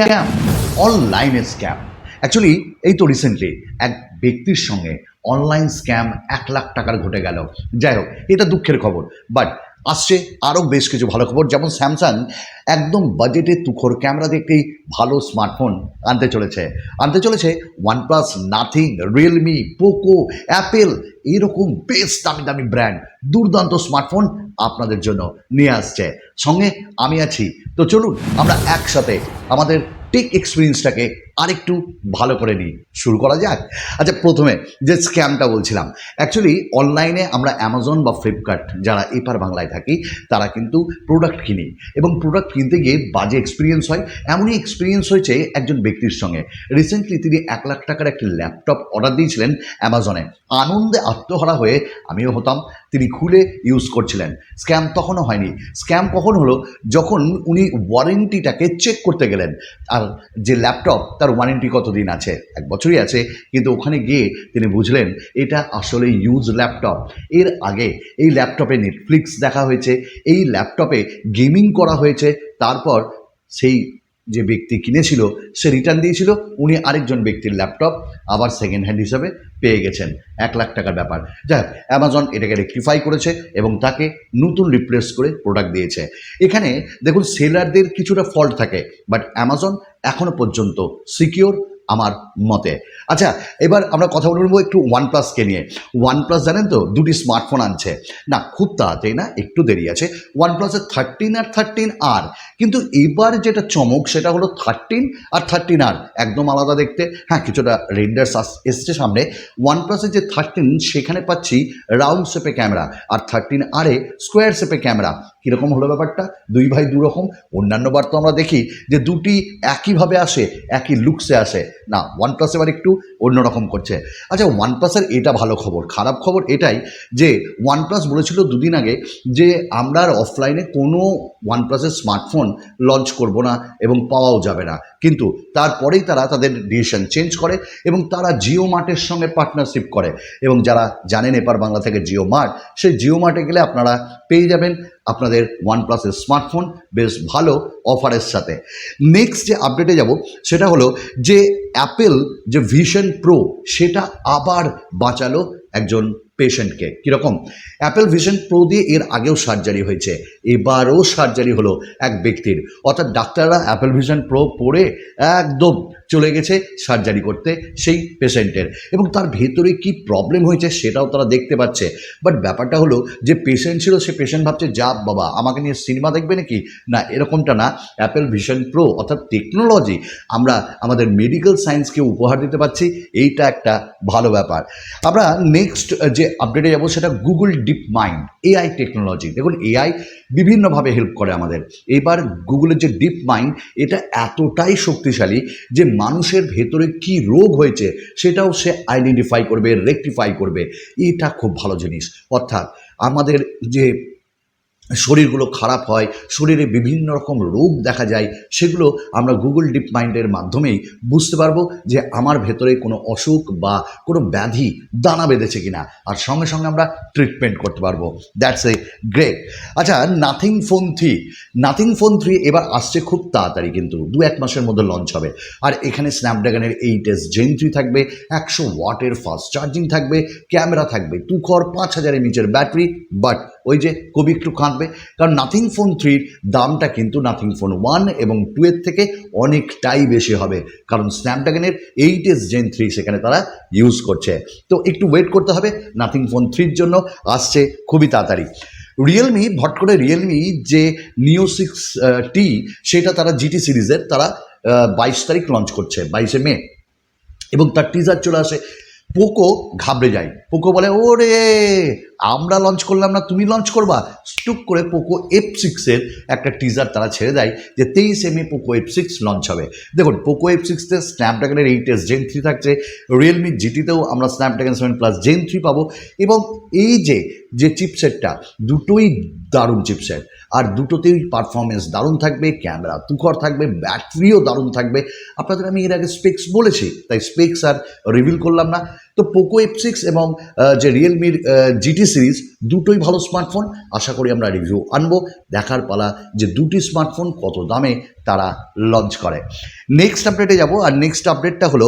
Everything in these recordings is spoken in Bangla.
স্ক্যাম অনলাইনে স্ক্যাম অ্যাকচুয়ালি এই তো রিসেন্টলি এক ব্যক্তির সঙ্গে অনলাইন স্ক্যাম এক লাখ টাকার ঘটে গেল। যাই হোক, এটা দুঃখের খবর। বাট আসছে আরও বেশ কিছু ভালো খবর। যেমন স্যামসাং একদম বাজেটে তুখোর ক্যামেরা দিয়ে একটি ভালো স্মার্টফোন আনতে চলেছে। আনতে চলেছে OnePlus Nothing Realme Poco Apple এরকম বেশ দামি দামি ব্র্যান্ড দুর্দান্ত স্মার্টফোন আপনাদের জন্য নিয়ে আসছে। সঙ্গে আমি আছি। তো চলুন আমরা একসাথে আমাদের টেক এক্সপিরিয়েন্সটাকে আরেকটু ভালো করে নিই, শুরু করা যাক। আচ্ছা প্রথমে যে স্ক্যামটা বলছিলাম অ্যাকচুয়ালি অনলাইনে আমরা অ্যামাজন বা ফ্লিপকার্ট যারা এপার বাংলায় থাকি, তারা কিন্তু প্রোডাক্ট কিনি এবং প্রোডাক্ট কিনতে গিয়ে বাজে এক্সপিরিয়েন্স হয়। এমনই এক্সপিরিয়েন্স হয়েছে একজন ব্যক্তির সঙ্গে। রিসেন্টলি তিনি এক লাখ টাকার একটি ল্যাপটপ অর্ডার দিয়েছিলেন অ্যামাজনে আনন্দে আত্মহারা হয়ে আমিও হতাম, তিনি খুলে ইউজ করছিলেন। স্ক্যাম তখনও হয়নি। স্ক্যাম কখন হলো? যখন উনি ওয়ারেন্টিটাকে চেক করতে গেলেন। আর যে ল্যাপটপ তার ওয়ারেন্টি কতদিন আছে? এক বছরই আছে, কিন্তু ওখানে গিয়ে তিনি বুঝলেন, এটা আসলে ইউজ ল্যাপটপ এর আগে এই ল্যাপটপে নেটফ্লিক্স দেখা হয়েছে, এই ল্যাপটপে গেমিং করা হয়েছে, তারপর সেই যে ব্যক্তি কিনেছিল, সে রিটার্ন দিয়েছিল, উনি আরেকজন ব্যক্তির ল্যাপটপ আবার সেকেন্ড হ্যান্ড হিসাবে পেয়ে গেছেন, এক লাখ টাকার ব্যাপার। যাই হোক অ্যামাজন এটাকে রেক্টিফাই করেছে এবং তাকে নতুন রিপ্লেস করে প্রোডাক্ট দিয়েছে। এখানে দেখুন সেলারদের কিছুটা ফল্ট থাকে বাট অ্যামাজন এখনও পর্যন্ত সিকিওর আমার মতে। আচ্ছা এবার আমরা কথা বলে বলব একটু ওয়ান প্লাসকে নিয়ে। ওয়ান প্লাস জানেন তো, দুটি স্মার্টফোন আনছে। না, খুব তাড়াতাড়ি না, একটু দেরি আছে। ওয়ান প্লাসের থার্টিন আর থার্টিন আর কিন্তু এবার যেটা চমক, সেটা হলো থার্টিন আর থার্টিন আর একদম আলাদা দেখতে। হ্যাঁ কিছুটা রেন্ডার্স এসছে সামনে। ওয়ান প্লাসের যে থার্টিন সেখানে পাচ্ছি রাউন্ড শেপে ক্যামেরা আর থার্টিন আরে স্কোয়ার শেপে ক্যামেরা কীরকম হলো ব্যাপারটা? দুই ভাই দু রকম অন্যান্য বার তো আমরা দেখি যে দুটি একইভাবে আসে, একই লুকসে আসে। না ওয়ান প্লাস এবার একটু অন্যরকম করছে। আচ্ছা ওয়ান প্লাসের এটা ভালো খবর। খারাপ খবর এটাই যে ওয়ান প্লাস বলেছিল দুদিন আগে যে, আমরা আর অফলাইনে কোনো ওয়ান প্লাসের স্মার্টফোন লঞ্চ করব না এবং পাওয়াও যাবে না। কিন্তু তারপরেই তারা তাদের ডিসিশন চেঞ্জ করে এবং তারা জিও মার্টের সঙ্গে পার্টনারশিপ করে। এবং যারা জানেন এপার বাংলা থেকে জিও মার্ট সেই জিও মার্টে গেলে আপনারা পেয়ে যাবেন। আপনাদের ওয়ান প্লাসের স্মার্টফোন বেশ ভালো অফারের সাথে। নেক্সট যে আপডেটে যাব, সেটা হলো যে অ্যাপেল যে ভিশন প্রো সেটা আবার বাঁচালো একজন পেশেন্টকে কীরকম? অ্যাপেল ভিশন প্রো দিয়ে এর আগেও সার্জারি হয়েছে। এবারও সার্জারি হলো এক ব্যক্তির। অর্থাৎ ডাক্তাররা অ্যাপেল ভিশন প্রো পরে একদম চলে গেছে সার্জারি করতে সেই পেশেন্টের এবং তার ভেতরে কি প্রবলেম হয়েছে সেটাও তারা দেখতে পাচ্ছে। বাট ব্যাপারটা হলো যে পেশেন্ট ছিল, সে পেশেন্ট ভাবছে, যা বাবা, আমাকে নিয়ে সিনেমা দেখবে নাকি? না, এরকমটা না। অ্যাপেল ভিশন প্রো অর্থাৎ টেকনোলজি আমরা আমাদের মেডিকেল সায়েন্সকে উপহার দিতে পারছি। এইটা একটা ভালো ব্যাপার। আমরা নেক্সট যে আপডেটে যাব সেটা Google DeepMind AI technology দেখুন এআই বিভিন্নভাবে হেল্প করে আমাদের। এবার গুগলের যে ডিপ মাইন্ড এটা এতটাই শক্তিশালী যে মানুষের ভেতরে কি রোগ হয়েছে সেটাও সে আইডেন্টিফাই করবে রেকটিফাই করবে। এটা খুব ভালো জিনিস। অর্থাৎ আমাদের যে শরীরগুলো খারাপ হয়, শরীরে বিভিন্ন রকম রোগ দেখা যায়, সেগুলো আমরা গুগল ডিপ মাইন্ডের মাধ্যমেই বুঝতে পারব যে আমার ভেতরে কোনো অসুখ বা কোনো ব্যাধি দানা বেঁধেছে কিনা। আর সঙ্গে সঙ্গে আমরা ট্রিটমেন্ট করতে পারব। দ্যাটস এ গ্রেট আচ্ছা Nothing phone three Nothing phone three এবার আসছে খুব তাড়াতাড়ি কিন্তু, দু এক মাসের মধ্যে লঞ্চ হবে। আর এখানে স্ন্যাপড্রাগনের এইট এস জেন থ্রি থাকবে, একশো ওয়াটের ফাস্ট চার্জিং থাকবে, ক্যামেরা থাকবে তুখর পাঁচ হাজার এমএচের ব্যাটারি বাট ওই যে কবি একটু কাঁদবে। কারণ নাথিং ফোন থ্রির দামটা কিন্তু নাথিং ফোন ওয়ান এবং টু এর থেকে অনেকটাই বেশি হবে। কারণ স্ন্যাপড্রাগনের এইট এস জেন থ্রি সেখানে তারা ইউজ করছে। তো একটু ওয়েট করতে হবে। নাথিং ফোন থ্রির জন্য আসছে খুবই তাড়াতাড়ি। রিয়েলমি ভট করে রিয়েলমি যে নিও সিক্স টি সেটা তারা জিটি সিরিজের তারা বাইশ তারিখ লঞ্চ করছে, বাইশে মে। এবং তার টিজার চলে আসে। পোকো ঘাবড়ে যায়। পোকো বলে, ওরে আমরা লঞ্চ করলাম না, তুমি লঞ্চ করবা। স্টুক করে পোকো এফ সিক্সের একটা টিজার তারা ছেড়ে দেয় যে তেইশ M A Poco F six launch হবে। দেখুন পোকো এফ সিক্সতে স্ন্যাপড্রাগনের এইট এস জেন থ্রি থাকছে রিয়েলমি জিটিতেও আমরা Snapdragon seven plus Gen three পাবো এবং এই যে যে চিপসেটটা দুটোই দারুণ চিপসেট আর দুটোতেই পারফরমেন্স দারুণ থাকবে ক্যামেরা তুখর থাকবে ব্যাটারিও দারুণ থাকবে। আপনাদের আমি এর আগে স্পেক্স বলেছি, তাই স্পেক্স আর রিভিল করলাম না। তো পোকো এফ সিক্স এবং যে রিয়েলমির জিটি সিরিজ দুটোই ভালো স্মার্টফোন আশা করি আমরা রিভিউ আনব। দেখার পালা যে দুটি স্মার্টফোন কত দামে তারা লঞ্চ করে। নেক্সট আপডেটে যাব। আর নেক্সট আপডেটটা হলো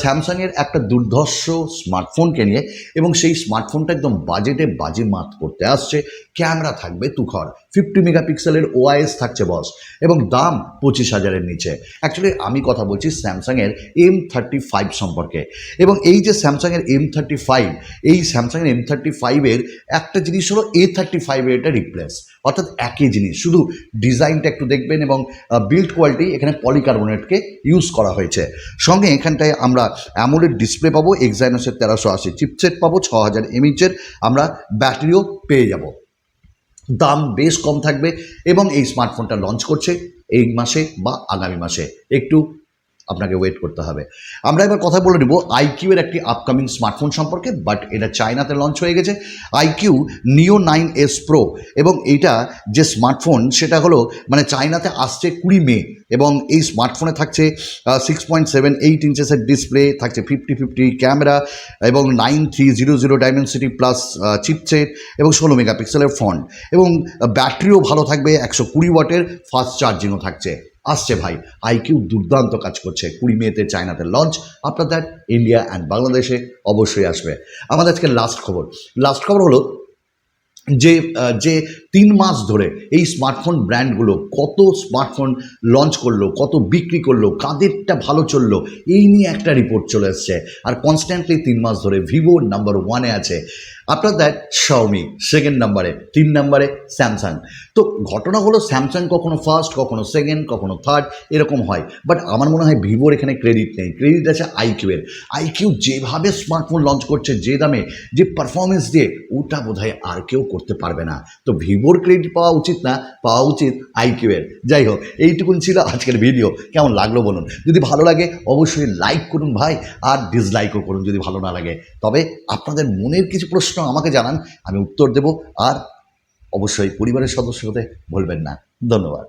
স্যামসাংয়ের একটা দুর্ধর্ষ স্মার্টফোনকে নিয়ে এবং সেই স্মার্টফোনটা একদম বাজেটে বাজে মাত করতে আসছে। ক্যামেরা থাকবে তুখর। ফিফটি মেগাপিক্সেলের ওআইএস থাকছে বস এবং দাম পঁচিশ হাজারের নিচে। অ্যাকচুয়ালি আমি কথা বলছি স্যামসাংয়ের এম থার্টি ফাইভ সম্পর্কে। এবং এই যে স্যামসাংয়ের এম থার্টি ফাইভ এই স্যামসাংয়ের এম থার্টি ফাইভের একটা জিনিস হলো এ থার্টি ফাইভের এটা রিপ্লেস অর্থাৎ একই জিনিস। শুধু ডিজাইনটা একটু দেখবেন এবং বিল্ড কোয়ালিটি এখানে পলিকার্বোনেটকে ইউজ করা হয়েছে। সঙ্গে এখানটায় আমরা অ্যামোলেড ডিসপ্লে পাবো এক্সাইনোসের তেরোশো আশি চিপসেট পাবো, ছ হাজার এমএইচের আমরা ব্যাটারিও পেয়ে যাব। দাম বেশ কম থাকবে এবং এই স্মার্টফোনটা লঞ্চ করছে এই মাসে বা আগামী মাসে। একটু আপনাকে ওয়েট করতে হবে। আমরা এবার কথা বলে নেব আইকিউ এর একটি আপকামিং স্মার্টফোন সম্পর্কে বাট এটা চায়নাতে লঞ্চ হয়ে গেছে। আইকিউ নিও নাইন এস প্রো এবং এইটা যে স্মার্টফোন সেটা হলো মানে চায়নাতে আসছে কুড়ি মে এবং এই স্মার্টফোনে থাকছে সিক্স পয়েন্ট সেভেন এইট ইঞ্চেসের ডিসপ্লে থাকছে ফিফটি ফিফটি ক্যামেরা এবং nine three zero zero Dimensity plus chipset এবং ষোলো মেগাপিক্সেলের ফন্ট এবং ব্যাটারিও ভালো থাকবে একশো কুড়ি ওয়াটের ফাস্ট চার্জিংও থাকছে। আসছে ভাই। আইকিউ দুর্দান্ত কাজ করছে। কুড়ি মেতে চায়নাতে লঞ্চ আপনাদের ইন্ডিয়া অ্যান্ড বাংলাদেশে অবশ্যই আসবে। আমাদের আজকে লাস্ট খবর। লাস্ট খবর হলো যে যে তিন মাস ধরে এই স্মার্টফোন ব্র্যান্ডগুলো কত স্মার্টফোন লঞ্চ করল, কত বিক্রি করল, কাদেরটা ভালো চলল, এই নিয়ে একটা রিপোর্ট চলে এসছে। আর কনস্ট্যান্টলি তিন মাস ধরে ভিভো নাম্বার ওয়ানে আছে। আপনার দ্যাট শাওমি সেকেন্ড নাম্বারে তিন নাম্বারে স্যামসাং তো ঘটনা হলো স্যামসাং কখনো ফার্স্ট কখনো সেকেন্ড কখনো থার্ড এরকম হয়। বাট আমার মনে হয় ভিভোর এখানে ক্রেডিট নেই। ক্রেডিট আছে আইকিউয়ের আইকিউ যেভাবে স্মার্টফোন লঞ্চ করছে, যে দামে, যে পারফরমেন্স দিয়ে, ওটা বোধহয় আর কেউ করতে পারবে না। তো ভিভোর ক্রেডিট পাওয়া উচিত না, পাওয়া উচিত আইকিউয়ের যাই হোক, এইটুকুন ছিল আজকের ভিডিও কেমন লাগল বলুন? যদি ভালো লাগে, অবশ্যই লাইক করুন ভাই, আর ডিসলাইকও করুন যদি ভালো না লাগে। তবে আপনাদের মনের কিছু প্রশ্ন আমাকে জানান, আমি উত্তর দেব, আর অবশ্যই পরিবারের সদস্য হতে ভুলবেন না। ধন্যবাদ।